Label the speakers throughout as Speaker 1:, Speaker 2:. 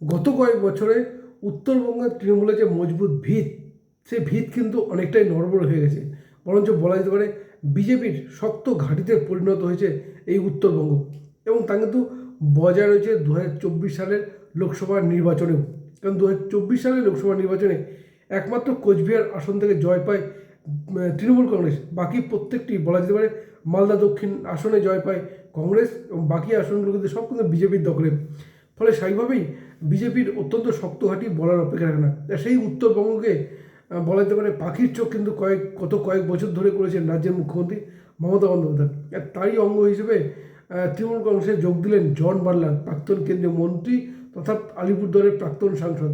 Speaker 1: গত কয়েক বছরে উত্তরবঙ্গের তৃণমূলের যে মজবুত ভিত সেই ভিত কিন্তু অনেকটাই নড়বড় হয়ে গেছে। বরঞ্চ বলা যেতে পারে বিজেপির শক্ত ঘাঁটিতে পরিণত হয়েছে এই উত্তরবঙ্গ। এবং তা কিন্তু বজায় রয়েছে দু হাজার চব্বিশ সালের লোকসভা নির্বাচনেও। কারণ দু হাজার চব্বিশ সালের লোকসভা নির্বাচনে একমাত্র কোচবিহার আসন থেকে জয় পায় তৃণমূল কংগ্রেস। বাকি প্রত্যেকটি বলা যেতে পারে মালদা দক্ষিণ আসনে জয় পায় কংগ্রেস এবং বাকি আসনগুলো কিন্তু সব কিন্তু বিজেপির দখলে। ফলে স্বাভাবিকভাবেই বিজেপির অত্যন্ত শক্ত ঘাঁটি বলার অপেক্ষা রাখে না। সেই উত্তরবঙ্গকে বলা যেতে পারে পাখির চোখ কিন্তু কয়েক, গত কয়েক বছর ধরে করেছেন রাজ্যের মুখ্যমন্ত্রী মমতা বন্দ্যোপাধ্যায়। আর তারই অঙ্গ হিসেবে তৃণমূল কংগ্রেসে যোগ দিলেন জন বার্লা, প্রাক্তন কেন্দ্রীয় মন্ত্রী তথা আলিপুরদুয়ারের প্রাক্তন সাংসদ।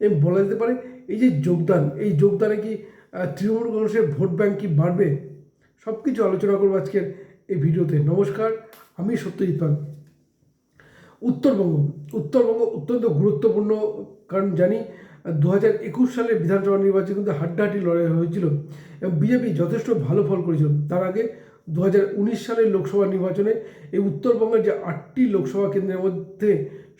Speaker 1: এবং বলা যেতে পারে এই যে যোগদান, এই যোগদানে কি তৃণমূল কংগ্রেসের ভোট ব্যাঙ্ক কি বাড়বে? সব কিছু আলোচনা করব আজকের এই ভিডিওতে। নমস্কার, আমি সত্যজিৎ পাল। উত্তরবঙ্গ উত্তরবঙ্গ অত্যন্ত গুরুত্বপূর্ণ, কারণ জানি দু হাজার একুশ সালে বিধানসভা নির্বাচনে কিন্তু হাড্ডাহাড্ডি লড়াই হয়েছিল এবং বিজেপি যথেষ্ট ভালো ফল করেছিল। তার আগে দু হাজার উনিশ সালের লোকসভা নির্বাচনে এই উত্তরবঙ্গের যে আটটি লোকসভা কেন্দ্রের মধ্যে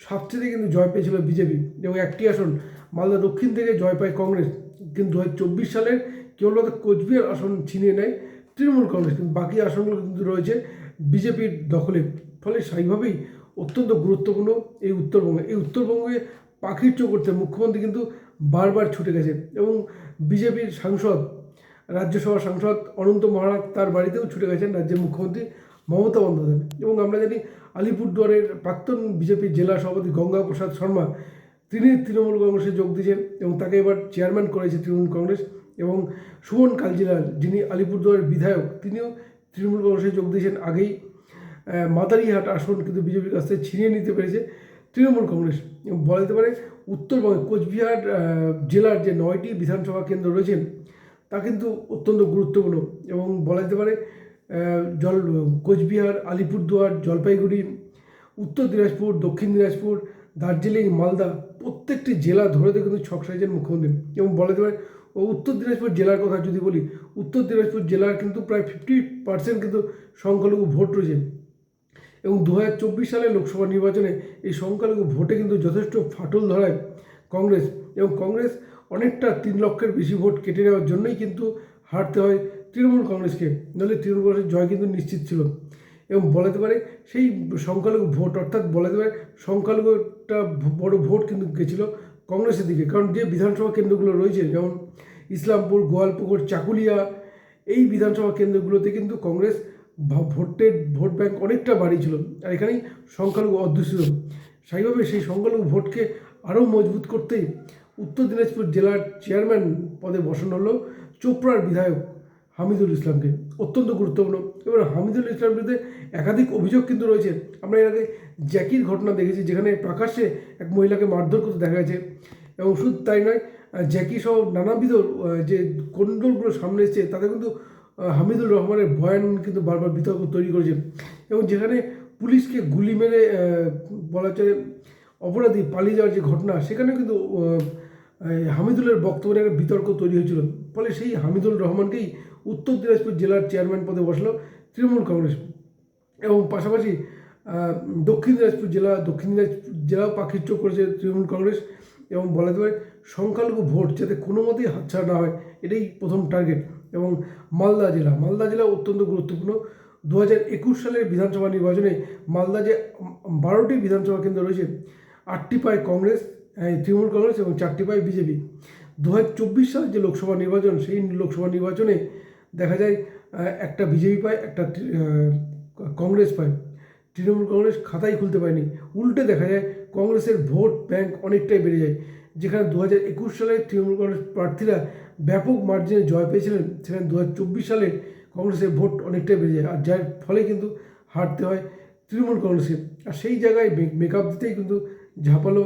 Speaker 1: সাতটিতে কিন্তু জয় পেয়েছিল বিজেপি এবং একটি আসন মালদা দক্ষিণ থেকে জয় পায় কংগ্রেস। কিন্তু দু হাজার চব্বিশ সালের কেবলমাত্র কোচবিহার আসন ছিনিয়ে নেয় তৃণমূল কংগ্রেস। কিন্তু বাকি আসনগুলো কিন্তু রয়েছে বিজেপির দখলে। ফলে স্বাভাবিকভাবেই অত্যন্ত গুরুত্বপূর্ণ এই উত্তরবঙ্গে। এই উত্তরবঙ্গে পাখির চোখ করতে মুখ্যমন্ত্রী কিন্তু বারবার ছুটে গেছে এবং বিজেপির সাংসদ, রাজ্যসভার সাংসদ অনন্ত মহারাজ তার বাড়িতেও ছুটে গেছেন রাজ্যের মুখ্যমন্ত্রী মমতা বন্দ্যোপাধ্যায়। এবং আমরা জানি আলিপুরদুয়ারের প্রাক্তন বিজেপির জেলা সভাপতি গঙ্গা প্রসাদ শর্মা, তিনি তৃণমূল কংগ্রেসে যোগ দিয়েছেন এবং তাকে এবার চেয়ারম্যান করেছে তৃণমূল কংগ্রেস এবং সুমন কালজিলাল যিনি আলিপুরদুয়ারের বিধায়ক, তিনিও তৃণমূল কংগ্রেসে যোগ দিয়েছেন আগেই। মাদারিহাট আসন কিন্তু বিজেপির কাছ থেকে ছিনিয়ে নিতে পেরেছে তৃণমূল কংগ্রেস। বলা যেতে পারে উত্তরবঙ্গে কোচবিহার জেলার যে নয়টি বিধানসভা কেন্দ্র রয়েছে তা কিন্তু অত্যন্ত গুরুত্বপূর্ণ এবং বলা যেতে পারে জল, কোচবিহার, আলিপুরদুয়ার, জলপাইগুড়ি, উত্তর দিনাজপুর, দক্ষিণ দিনাজপুর, দার্জিলিং, মালদা প্রত্যেকটি জেলা ধরে কিন্তু ছক সাইজের মুখ্যমন্ত্রী। এবং বলা যেতে পারে উত্তর দিনাজপুর জেলার কথা যদি বলি, উত্তর দিনাজপুর জেলার কিন্তু প্রায় ফিফটি পার্সেন্ট কিন্তু সংখ্যালঘু ভোট রয়েছে। এবং দু সালের লোকসভা নির্বাচনে এই সংখ্যালঘু ভোটে কিন্তু যথেষ্ট ফাটল ধরায় কংগ্রেস এবং কংগ্রেস অনেকটা তিন লক্ষের বেশি ভোট কেটে নেওয়ার জন্যই কিন্তু হারতে হয় তৃণমূল কংগ্রেসকে। নাহলে তৃণমূল কংগ্রেসের জয় কিন্তু নিশ্চিত ছিল। এবং বলাতে পারে সেই সংখ্যালঘু ভোট, অর্থাৎ বলাতে পারে সংখ্যালঘু একটা বড় ভোট কিন্তু গেছিল কংগ্রেসের দিকে। কারণ যে বিধানসভা কেন্দ্রগুলো রয়েছে, যেমন ইসলামপুর, গোয়ালপুকুর, চাকুলিয়া, এই বিধানসভা কেন্দ্রগুলোতে কিন্তু কংগ্রেস ভোটের, ভোট ব্যাংক অনেকটা বাড়িয়েছিল আর এখানেই সংখ্যালঘু অধ্যুষিত। স্বাভাবিকভাবে সেই সংখ্যালঘু ভোটকে আরও মজবুত করতেই উত্তর দিনাজপুর জেলার চেয়ারম্যান পদে বসানো হলো চোপড়ার বিধায়ক হামিদুল ইসলামকে। অত্যন্ত গুরুত্বপূর্ণ। এবার হামিদুল ইসলামের বিরুদ্ধে একাধিক অভিযোগ কিন্তু রয়েছে। আমরা এর আগে জ্যাকির ঘটনা দেখেছি যেখানে প্রকাশ্যে এক মহিলাকে মারধর করতে দেখা গেছে এবং শুধু তাই নয় জ্যাকি সহ নানাবিধ যে কন্ডলগুলো সামনে এসেছে তাতে কিন্তু হামিদুর রহমানের বয়ান কিন্তু বারবার বিতর্ক তৈরি করেছে এবং যেখানে পুলিশকে গুলি মেরে বলা যায় অপরাধী পালিয়ে যাওয়ার যে ঘটনা সেখানে কিন্তু হামিদুলের বক্তব্যের একটা বিতর্ক তৈরি হয়েছিল। ফলে সেই হামিদুল রহমানকেই উত্তর দিনাজপুর জেলার চেয়ারম্যান পদে বসল তৃণমূল কংগ্রেস। এবং পাশাপাশি দক্ষিণ দিনাজপুর জেলা, দক্ষিণ দিনাজপুর জেলাও পাখির চোখ করেছে তৃণমূল কংগ্রেস। এবং বলা যেতে পারে, সংখ্যালঘু ভোট যাতে কোনো মতেই হাতছাড়া না হয়, এটাই প্রথম টার্গেট। এবং মালদা জেলা। মালদা জেলা অত্যন্ত গুরুত্বপূর্ণ। দু হাজার একুশ সালের বিধানসভা নির্বাচনে মালদা যে বারোটি বিধানসভা কেন্দ্র রয়েছে। আটটি পায় কংগ্রেস তৃণমূল কংগ্রেস এবং চারটি পায় বিজেপি। দু চব্বিশ সালের যে লোকসভা নির্বাচন, সেই লোকসভা নির্বাচনে দেখা যায় একটা বিজেপি পায়, একটা কংগ্রেস পায়। তৃণমূল কংগ্রেস খাতাই খুলতে পারেনি। উল্টে দেখা যায়, কংগ্রেসের ভোট ব্যাংক অনেকটাই বেড়ে যায়। যেখানে দু হাজার একুশ সালে তৃণমূল কংগ্রেস প্রার্থীরা ব্যাপক মার্জিনে জয় পেয়েছিলেন, সেখানে দু হাজার চব্বিশ সালে কংগ্রেসের ভোট অনেকটাই বেড়ে যায়, আর যার ফলে কিন্তু হারতে হয় তৃণমূল কংগ্রেসকে। আর সেই জায়গায় মেকআপ দিতেই কিন্তু ঝাঁপালো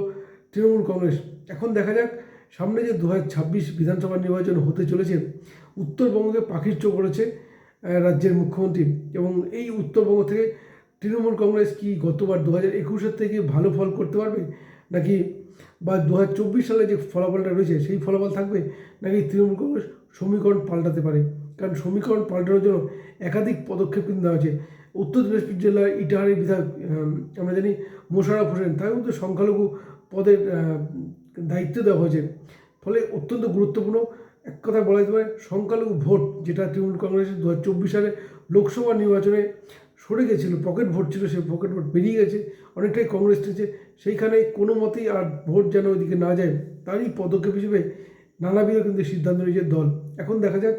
Speaker 1: তৃণমূল কংগ্রেস। এখন দেখা যাক, সামনে যে দু হাজার ছাব্বিশ বিধানসভা নির্বাচন হতে চলেছে উত্তরবঙ্গকে পাখির চোখ করেছে রাজ্যের মুখ্যমন্ত্রী। এবং এই উত্তরবঙ্গ থেকে তৃণমূল কংগ্রেস কি গতবার দু হাজার একুশের থেকে ভালো ফল করতে পারবে, নাকি বা দু হাজার চব্বিশ সালে যে ফলাফলটা রয়েছে, সেই ফলাফল থাকবে নাকি তৃণমূল কংগ্রেস সমীকরণ পাল্টাতে পারে? কারণ সমীকরণ পাল্টানোর জন্য একাধিক পদক্ষেপ কিন্তু নেওয়া হয়েছে। উত্তর দিনাজপুর জেলার ইটাহারের বিধায়ক আমরা জানি মোশাররফ হোসেন তাকে কিন্তু সংখ্যালঘু পদের দায়িত্ব দেওয়া হয়েছে। ফলে অত্যন্ত গুরুত্বপূর্ণ। এক কথা বলা যেতে পারে, সংখ্যালঘু ভোট, যেটা তৃণমূল কংগ্রেসের দু হাজার চব্বিশ সালে লোকসভা নির্বাচনে সরে গেছিল পকেট ভোট ছিল, সেই পকেট ভোট বেরিয়ে গেছে, অনেকটাই কংগ্রেস নিয়েছে সেইখানে কোনো মতেই আর ভোট যেন ওইদিকে না যায়, তারই পদক্ষেপ হিসেবে নানাবিধ কিন্তু সিদ্ধান্ত নিয়েছে দল। এখন দেখা যাক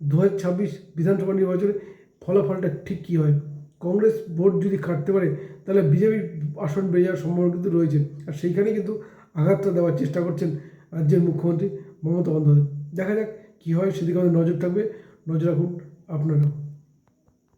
Speaker 1: দু ছাব্বিশ বিধানসভা নির্বাচনে ফলাফলটা ঠিক কী হয়। কংগ্রেস ভোট যদি কাটতে পারে, তাহলে বিজেপির আসন বেড়ে যাওয়ার সম্ভাবনা কিন্তু রয়েছে। আর সেইখানে কিন্তু আঘাতটা দেওয়ার চেষ্টা করছেন রাজ্যের মুখ্যমন্ত্রী মমতা বন্দ্যোপাধ্যায়। দেখা যাক কী হয়, সেদিকে আমাদের নজর থাকবে। নজর রাখুন আপনারা।